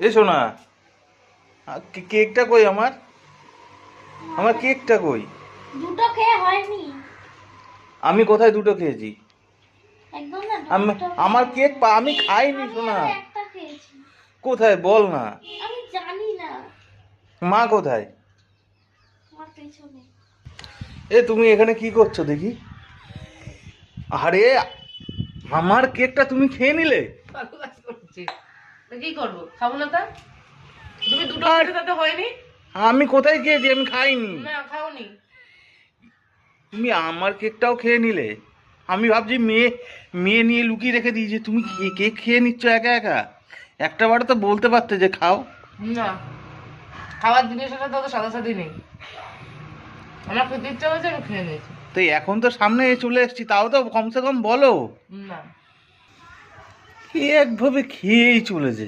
এসো না। কেকটা কই আমার? আমার কেকটা কই? দুটো খেয়ে হয়নি। আমি কোথায় দুটো খেয়েছি? একদম না আমার কেক পা আমি খাইনি আমি শোনা আরও একটা খেয়েছি। কোথায় বল না। আমি জানি না। মা কোথায়? এ তুমি এখানে কি করছ দেখি। আরে আমার কেকটা তুমি খেয়ে নিলে? কি করব? খাব না তা? তুমি দুটো খেতে তাতে হয়নি? আমি কোথায় খেয়েছি? আমি খাইনি। না খাওনি। তুমি আমার কেকটাও খেয়ে নিলে। আমি ভাবছি মেয়ে মেয়ে নিয়ে লুকিয়ে রেখে দিয়েছি। তুমি কে- কেক খেয়ে নিচ্ছ একা একা? একটা বারে তো বলতে পারতে যে খাও। না। খাওয়ার জিনিসের সাথে অত সাদা সাদি নেই। আমার খেতে ইচ্ছা হয়েছে আমি খেয়ে নিয়েছি। তো এখন তো সামনে চলে এসেছি। তাও তো কমসে কম বলো। না। একভাবে খেয়েই চলেছে